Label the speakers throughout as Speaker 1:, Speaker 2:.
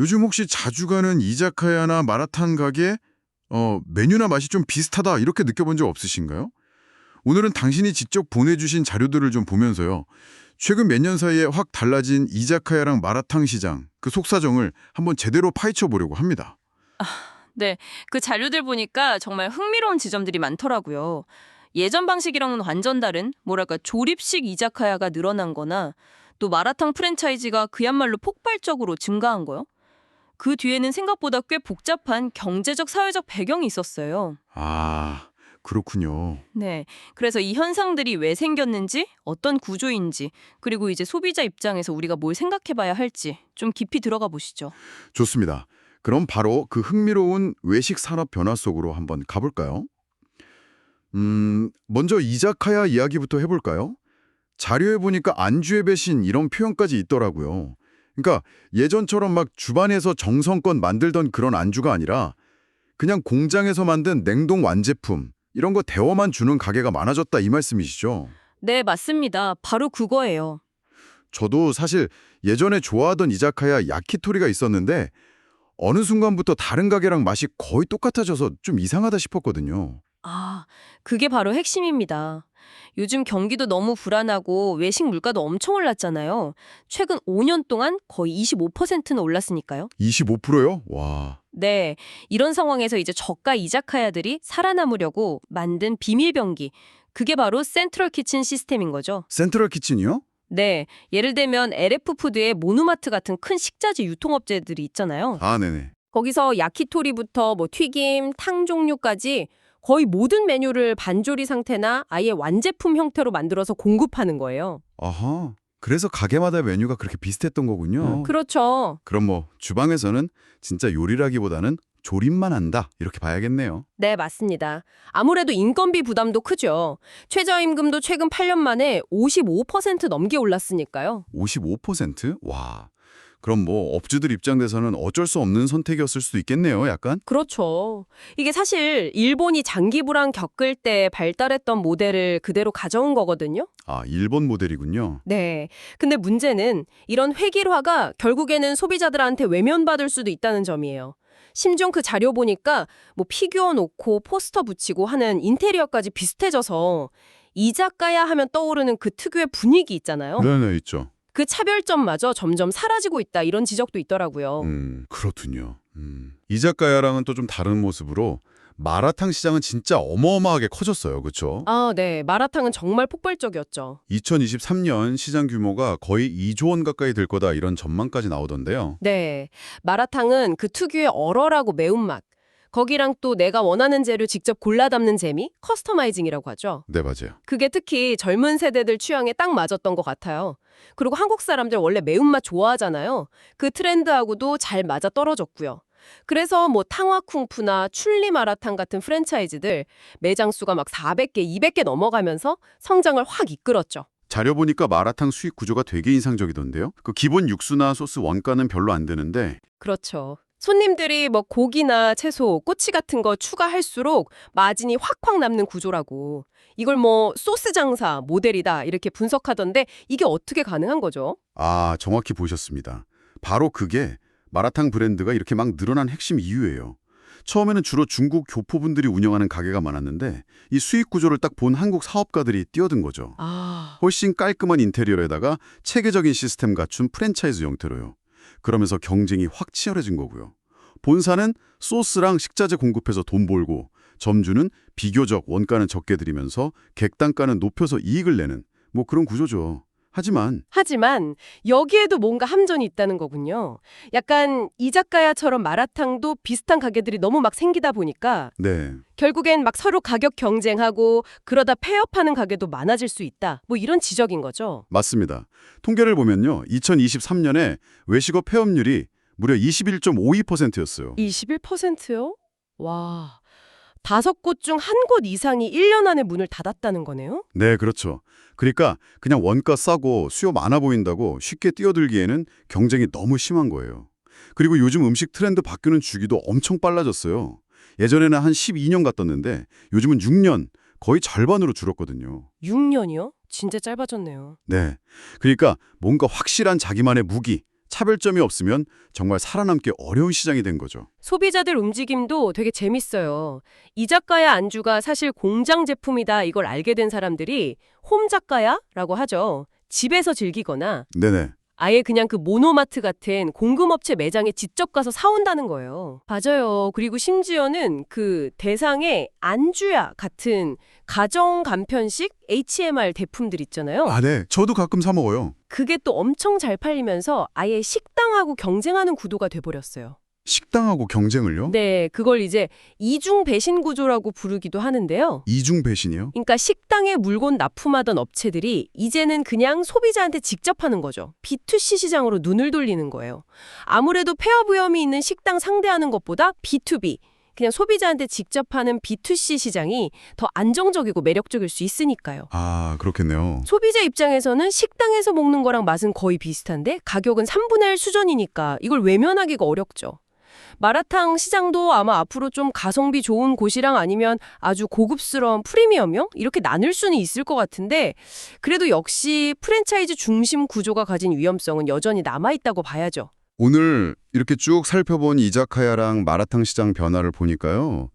Speaker 1: 요즘 혹시 자주 가는 이자카야나 마라탕 가게 어, 메뉴나 맛이 좀 비슷하다 이렇게 느껴본 적 없으신가요? 오늘은 당신이 직접 보내주신 자료들을 좀 보면서요. 최근 몇 년 사이에 확 달라진 이자카야랑 마라탕 시장 그 속사정을 한번 제대로 파헤쳐 보려고 합니다.
Speaker 2: 네, 그 자료들 보니까 정말 흥미로운 지점들이 많더라고요. 예전 방식이랑은 완전 다른 뭐랄까 조립식 이자카야가 늘어난 거나 또 마라탕 프랜차이즈가 그야말로 폭발적으로 증가한 거요. 그 뒤에는 생각보다 꽤 복잡한 경제적 사회적 배경이 있었어요.
Speaker 1: 아, 그렇군요.
Speaker 2: 네. 그래서 이 현상들이 왜 생겼는지, 어떤 구조인지, 그리고 이제 소비자 입장에서 우리가 뭘 생각해 봐야 할지 좀 깊이 들어가 보시죠.
Speaker 1: 좋습니다. 그럼 바로 그 흥미로운 외식 산업 변화 속으로 한번 가볼까요? 음, 먼저 이자카야 이야기부터 해볼까요? 자료에 보니까 안주의 배신 이런 표현까지 있더라고요. 그러니까 예전처럼 막 주반에서 정성껏 만들던 그런 안주가 아니라 그냥 공장에서 만든 냉동 완제품 이런 거 데워만 주는 가게가 많아졌다 이 말씀이시죠?
Speaker 2: 네, 맞습니다. 바로 그거예요.
Speaker 1: 저도 사실 예전에 좋아하던 이자카야 야키토리가 있었는데 어느 순간부터 다른 가게랑 맛이 거의 똑같아져서 좀 이상하다 싶었거든요.
Speaker 2: 아, 그게 바로 핵심입니다. 요즘 경기도 너무 불안하고 외식 물가도 엄청 올랐잖아요. 최근 5년 동안 거의 25%는 올랐으니까요.
Speaker 1: 25%요? 와.
Speaker 2: 네, 이런 상황에서 이제 저가 이자카야들이 살아남으려고 만든 비밀 병기. 그게 바로 센트럴 키친 시스템인 거죠.
Speaker 1: 센트럴 키친이요?
Speaker 2: 네, 예를 들면 LF 푸드의 모누마트 같은 큰 식자재 유통업체들이 있잖아요.
Speaker 1: 아, 네네.
Speaker 2: 거기서 야키토리부터 뭐 튀김, 탕 종류까지 거의 모든 메뉴를 반조리 상태나 아예 완제품 형태로 만들어서 공급하는 거예요.
Speaker 1: 아하. 그래서 가게마다 메뉴가 그렇게 비슷했던 거군요.
Speaker 2: 그렇죠.
Speaker 1: 그럼 뭐 주방에서는 진짜 요리라기보다는 조립만 한다 이렇게 봐야겠네요.
Speaker 2: 네, 맞습니다. 아무래도 인건비 부담도 크죠. 최저임금도 최근 8년 만에 55% 넘게 올랐으니까요.
Speaker 1: 55%? 와. 그럼 뭐 업주들 입장에서는 어쩔 수 없는 선택이었을 수도 있겠네요, 약간?
Speaker 2: 그렇죠. 이게 사실 일본이 장기 불황 겪을 때 발달했던 모델을 그대로 가져온 거거든요.
Speaker 1: 아, 일본 모델이군요.
Speaker 2: 네. 근데 문제는 이런 획일화가 결국에는 소비자들한테 외면받을 수도 있다는 점이에요. 심지어 그 자료 보니까 뭐 피규어 놓고 포스터 붙이고 하는 인테리어까지 비슷해져서 이자카야 하면 떠오르는 그 특유의 분위기 있잖아요.
Speaker 1: 네네, 있죠.
Speaker 2: 그 차별점마저 점점 사라지고 있다 이런 지적도 있더라고요.
Speaker 1: 음, 그렇군요. 음. 이자카야랑은 또 좀 다른 모습으로 마라탕 시장은 진짜 어마어마하게 커졌어요. 그렇죠?
Speaker 2: 아, 네. 마라탕은 정말 폭발적이었죠.
Speaker 1: 2023년 시장 규모가 거의 2조 원 가까이 될 거다 이런 전망까지 나오던데요.
Speaker 2: 네. 마라탕은 그 특유의 얼얼하고 매운맛, 거기랑 또 내가 원하는 재료 직접 골라 담는 재미, 커스터마이징이라고 하죠.
Speaker 1: 네, 맞아요.
Speaker 2: 그게 특히 젊은 세대들 취향에 딱 맞았던 것 같아요. 그리고 한국 사람들 원래 매운맛 좋아하잖아요. 그 트렌드하고도 잘 맞아 떨어졌고요. 그래서 뭐 탕화쿵푸나 출리 마라탕 같은 프랜차이즈들 매장 수가 막 400개, 200개 넘어가면서 성장을 확 이끌었죠.
Speaker 1: 자료 보니까 마라탕 수익 구조가 되게 인상적이던데요. 그 기본 육수나 소스 원가는 별로 안 드는데
Speaker 2: 그렇죠. 손님들이 뭐 고기나 채소, 꼬치 같은 거 추가할수록 마진이 확확 남는 구조라고. 이걸 뭐 소스 장사 모델이다 이렇게 분석하던데 이게 어떻게 가능한 거죠?
Speaker 1: 아, 정확히 보셨습니다. 바로 그게 마라탕 브랜드가 이렇게 막 늘어난 핵심 이유예요. 처음에는 주로 중국 교포분들이 운영하는 가게가 많았는데 이 수익 구조를 딱 본 한국 사업가들이 뛰어든 거죠.
Speaker 2: 아,
Speaker 1: 훨씬 깔끔한 인테리어에다가 체계적인 시스템 갖춘 프랜차이즈 형태로요. 그러면서 경쟁이 확 치열해진 거고요. 본사는 소스랑 식자재 공급해서 돈 벌고 점주는 비교적 원가는 적게 들이면서 객단가는 높여서 이익을 내는 뭐 그런 구조죠. 하지만
Speaker 2: 하지만 여기에도 뭔가 함정이 있다는 거군요. 약간 이자카야처럼 마라탕도 비슷한 가게들이 너무 막 생기다 보니까
Speaker 1: 네,
Speaker 2: 결국엔 막 서로 가격 경쟁하고 그러다 폐업하는 가게도 많아질 수 있다. 뭐 이런 지적인 거죠.
Speaker 1: 맞습니다. 통계를 보면요. 2023년에 외식업 폐업률이 무려 21.52%였어요.
Speaker 2: 21%요? 와. 다섯 곳 중 한 곳 이상이 1년 안에 문을 닫았다는 거네요?
Speaker 1: 네, 그렇죠. 그러니까 그냥 원가 싸고 수요 많아 보인다고 쉽게 뛰어들기에는 경쟁이 너무 심한 거예요. 그리고 요즘 음식 트렌드 바뀌는 주기도 엄청 빨라졌어요. 예전에는 한 12년 갔었는데 요즘은 6년, 거의 절반으로 줄었거든요.
Speaker 2: 6년이요? 진짜 짧아졌네요.
Speaker 1: 네. 그러니까 뭔가 확실한 자기만의 무기, 차별점이 없으면 정말 살아남기 어려운 시장이 된 거죠.
Speaker 2: 소비자들 움직임도 되게 재밌어요. 이 작가의 안주가 사실 공장 제품이다 이걸 알게 된 사람들이 홈 작가야라고 하죠. 집에서 즐기거나
Speaker 1: 네네.
Speaker 2: 아예 그냥 그 모노마트 같은 공급업체 매장에 직접 가서 사온다는 거예요. 맞아요. 그리고 심지어는 그 대상의 안주야 같은 가정 간편식 HMR 제품들 있잖아요.
Speaker 1: 아, 네. 저도 가끔 사 먹어요.
Speaker 2: 그게 또 엄청 잘 팔리면서 아예 식당하고 경쟁하는 구도가 돼버렸어요.
Speaker 1: 식당하고 경쟁을요?
Speaker 2: 네, 그걸 이제 이중 배신 구조라고 부르기도 하는데요.
Speaker 1: 이중 배신이요?
Speaker 2: 그러니까 식당에 물건 납품하던 업체들이 이제는 그냥 소비자한테 직접 하는 거죠. B2C 시장으로 눈을 돌리는 거예요. 아무래도 폐업 위험이 있는 식당 상대하는 것보다 B2B, 그냥 소비자한테 직접 하는 B2C 시장이 더 안정적이고 매력적일 수 있으니까요.
Speaker 1: 아, 그렇겠네요.
Speaker 2: 소비자 입장에서는 식당에서 먹는 거랑 맛은 거의 비슷한데 가격은 3분의 1 수준이니까 이걸 외면하기가 어렵죠. 마라탕 시장도 아마 앞으로 좀 가성비 좋은 곳이랑 아니면 아주 고급스러운 프리미엄형 이렇게 나눌 수는 있을 것 같은데 그래도 역시 프랜차이즈 중심 구조가 가진 위험성은 여전히 남아있다고 봐야죠.
Speaker 1: 오늘 이렇게 쭉 살펴본 이자카야랑 마라탕 시장 변화를 보니까요.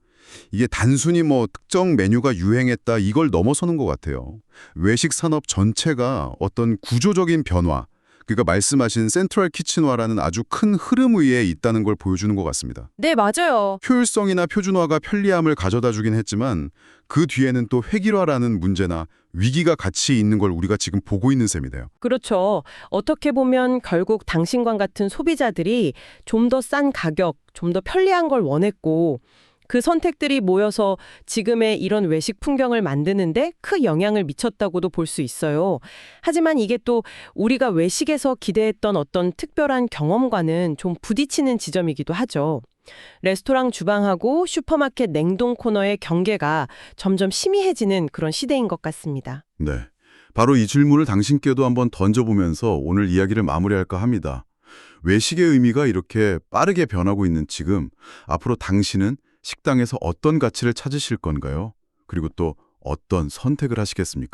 Speaker 1: 이게 단순히 뭐 특정 메뉴가 유행했다 이걸 넘어서는 것 같아요. 외식 산업 전체가 어떤 구조적인 변화, 그러니까 말씀하신 센트럴 키친화라는 아주 큰 흐름 위에 있다는 걸 보여주는 것 같습니다.
Speaker 2: 네, 맞아요.
Speaker 1: 효율성이나 표준화가 편리함을 가져다 주긴 했지만 그 뒤에는 또 획일화라는 문제나 위기가 같이 있는 걸 우리가 지금 보고 있는 셈이네요.
Speaker 2: 그렇죠. 어떻게 보면 결국 당신과 같은 소비자들이 좀 더 싼 가격, 좀 더 편리한 걸 원했고 그 선택들이 모여서 지금의 이런 외식 풍경을 만드는데 큰 영향을 미쳤다고도 볼 수 있어요. 하지만 이게 또 우리가 외식에서 기대했던 어떤 특별한 경험과는 좀 부딪히는 지점이기도 하죠. 레스토랑 주방하고 슈퍼마켓 냉동 코너의 경계가 점점 희미해지는 그런 시대인 것 같습니다.
Speaker 1: 네. 바로 이 질문을 당신께도 한번 던져보면서 오늘 이야기를 마무리할까 합니다. 외식의 의미가 이렇게 빠르게 변하고 있는 지금, 앞으로 당신은 식당에서 어떤 가치를 찾으실 건가요? 그리고 또 어떤 선택을 하시겠습니까?